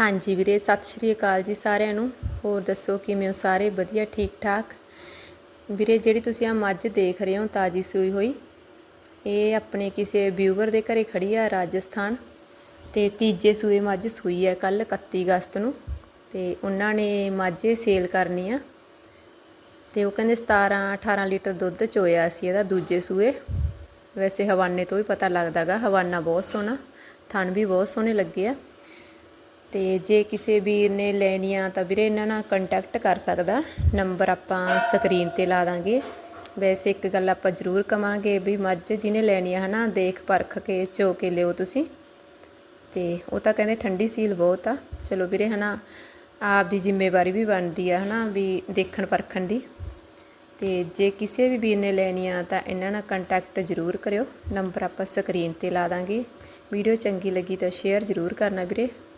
ਹਾਂਜੀ ਵੀਰੇ, ਸਤਿ ਸ਼੍ਰੀ ਅਕਾਲ ਜੀ ਸਾਰਿਆਂ ਨੂੰ। ਹੋਰ ਦੱਸੋ ਕਿਵੇਂ ਹੋ ਸਾਰੇ? ਵਧੀਆ ਠੀਕ ਠਾਕ ਵੀਰੇ, ਜਿਹੜੀ ਤੁਸੀਂ ਆ ਮੱਝ ਦੇਖ ਰਹੇ ਹੋ, ਤਾਜੀ ਸੂਈ ਹੋਈ, ਇਹ ਆਪਣੇ ਕਿਸੇ ਵਿਊਵਰ ਦੇ ਘਰੇ ਖੜੀ ਆ, ਰਾਜਸਥਾਨ। ਤੇ ਤੀਜੇ ਸੂਏ ਮੱਝ ਸੂਈ ਹੈ ਕੱਲ 31 ਅਗਸਤ ਨੂੰ। ਤੇ ਉਹਨਾਂ ਨੇ ਮਾਝੇ ਸੇਲ ਕਰਨੀ ਆ। ਤੇ ਉਹ ਕਹਿੰਦੇ 17 18 ਲੀਟਰ ਦੁੱਧ ਚੋਇਆ ਸੀ ਇਹਦਾ ਦੂਜੇ ਸੂਏ। ਵੈਸੇ ਹਵਾਨੇ ਤੋਂ ਵੀ ਪਤਾ ਲੱਗਦਾਗਾ, ਹਵਾਨਾ ਬਹੁਤ ਸੋਹਣਾ, ਥਣ ਵੀ ਬਹੁਤ ਸੋਹਣੇ ਲੱਗੇ ਆ। ਤੇ ਜੇ ਕਿਸੇ ਵੀਰ ਨੇ ਲੈਣੀ ਆ ਤਾਂ ਵੀਰੇ ਇਹਨਾਂ ਨਾਲ ਕੰਟੈਕਟ ਕਰ ਸਕਦਾ। ਨੰਬਰ ਆਪਾਂ ਸਕਰੀਨ ਤੇ ਲਾ ਦਾਂਗੇ। ਵੈਸੇ ਇੱਕ ਗੱਲ ਆਪਾਂ ਜ਼ਰੂਰ ਕਵਾਂਗੇ ਵੀ ਮੱਝ ਜਿਹਨੇ ਲੈਣੀ ਆ ਹਨਾ, ਦੇਖ ਪਰਖ ਕੇ, ਚੋ ਕੇ ਲਿਓ ਤੁਸੀਂ। ਤੇ ਉਹ ਤਾਂ ਕਹਿੰਦੇ ਠੰਡੀ ਸੀਲ ਬਹੁਤ ਆ। ਚਲੋ ਵੀਰੇ ਹਨਾ, ਆਪ ਦੀ ਜ਼ਿੰਮੇਵਾਰੀ ਵੀ ਬਣਦੀ ਆ ਹਨਾ, ਵੀ ਦੇਖਣ ਪਰਖਣ ਦੀ। ਤੇ ਜੇ ਕਿਸੇ ਵੀ ਵੀਰ ਨੇ ਲੈਣੀ ਆ ਤਾਂ ਇਹਨਾਂ ਨਾਲ ਕੰਟੈਕਟ ਜ਼ਰੂਰ ਕਰਿਓ। ਨੰਬਰ ਆਪਾਂ ਸਕਰੀਨ ਤੇ ਲਾ ਦਾਂਗੇ। ਵੀਡੀਓ ਚੰਗੀ ਲੱਗੀ ਤਾਂ ਸ਼ੇਅਰ ਜ਼ਰੂਰ ਕਰਨਾ ਵੀਰੇ।